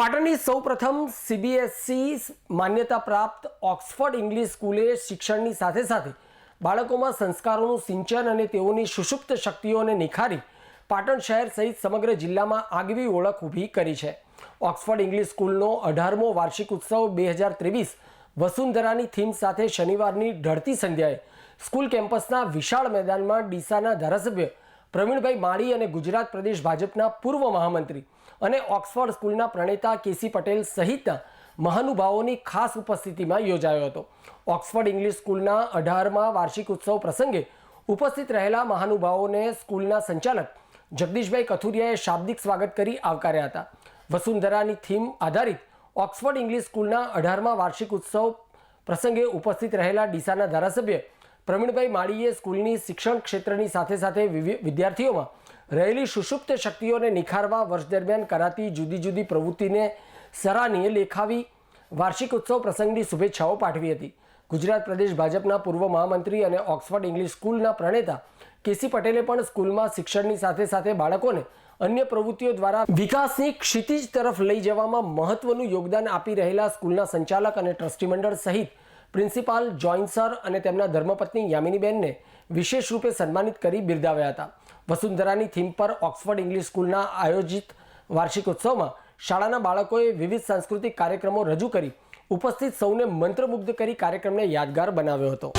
પાટણની સૌપ્રથમ સીબીએસસી માન્યતા પ્રાપ્ત ઓક્સફર્ડ ઇંગ્લિશ સ્કૂલે શિક્ષણની સાથે સાથે બાળકોમાં સંસ્કારોનું સિંચન અને તેઓની સુષુપ્ત શક્તિઓને નિખારી પાટણ શહેર સહિત સમગ્ર જિલ્લામાં આગવી ઓળખ ઊભી કરી છે. ઓક્સફર્ડ ઇંગ્લિશ સ્કૂલનો અઢારમો વાર્ષિક ઉત્સવ બે હજાર ત્રેવીસ વસુંધરાની થીમ સાથે શનિવારની ઢળતી સંધ્યાએ સ્કૂલ કેમ્પસના વિશાળ મેદાનમાં ડીસાના ધારાસભ્ય પ્રવીણભાઈ માળી અને ગુજરાત પ્રદેશ ભાજપના પૂર્વ મહામંત્રી અને ઓક્સફર્ડ સ્કૂલના પ્રણેતા કેસી પટેલ સહિતના મહાનુભાવોની ખાસ ઉપસ્થિતિમાં યોજાયો હતો. ઓક્સફર્ડ ઇંગ્લિશ સ્કૂલના અઢારમા વાર્ષિક ઉત્સવ પ્રસંગે ઉપસ્થિત રહેલા મહાનુભાવોને સ્કૂલના સંચાલક જગદીશભાઈ કથુરિયાએ શાબ્દિક સ્વાગત કરી આવકાર્યા હતા. વસુંધરાની થીમ આધારિત ઓક્સફર્ડ ઇંગ્લિશ સ્કૂલના અઢારમા વાર્ષિક ઉત્સવ પ્રસંગે ઉપસ્થિત રહેલા ડીસાના ધારાસભ્ય પ્રવીણભાઈ માળીએ સ્કૂલની શિક્ષણ ક્ષેત્રની સાથે સાથે વિદ્યાર્થીઓમાં રહેલી સુષુપ્ત શક્તિઓને નિખારવા વર્ષ દરમિયાન કરાતી જુદી જુદી પ્રવૃત્તિને સરાહનીય લેખાવી વાર્ષિક ઉત્સવ પ્રસંગની શુભેચ્છાઓ પાઠવી હતી. ગુજરાત પ્રદેશ ભાજપના પૂર્વ મહામંત્રી અને ઓક્સફર્ડ ઇંગ્લિશ સ્કૂલના પ્રણેતા કેસી પટેલે પણ સ્કૂલમાં શિક્ષણની સાથે સાથે બાળકોને અન્ય પ્રવૃત્તિઓ દ્વારા વિકાસની ક્ષિતિજ તરફ લઈ જવામાં મહત્વનું યોગદાન આપી રહેલા સ્કૂલના સંચાલક અને ટ્રસ્ટી મંડળ સહિત પ્રિન્સિપાલ જોઈન્ટ સર અને તેમના ધર્મપત્ની યામિનીબેનને વિશેષ રૂપે સન્માનિત કરી બિરદાવ્યા હતા. વસુંધરાની થીમ પર ઓક્સફર્ડ ઇંગ્લિશ સ્કૂલના આયોજિત વાર્ષિક ઉત્સવમાં શાળાના બાળકોએ વિવિધ સાંસ્કૃતિક કાર્યક્રમો રજૂ કરી, ઉપસ્થિત સૌને મંત્રમુગ્ધ કરી કાર્યક્રમને યાદગાર બનાવ્યો હતો.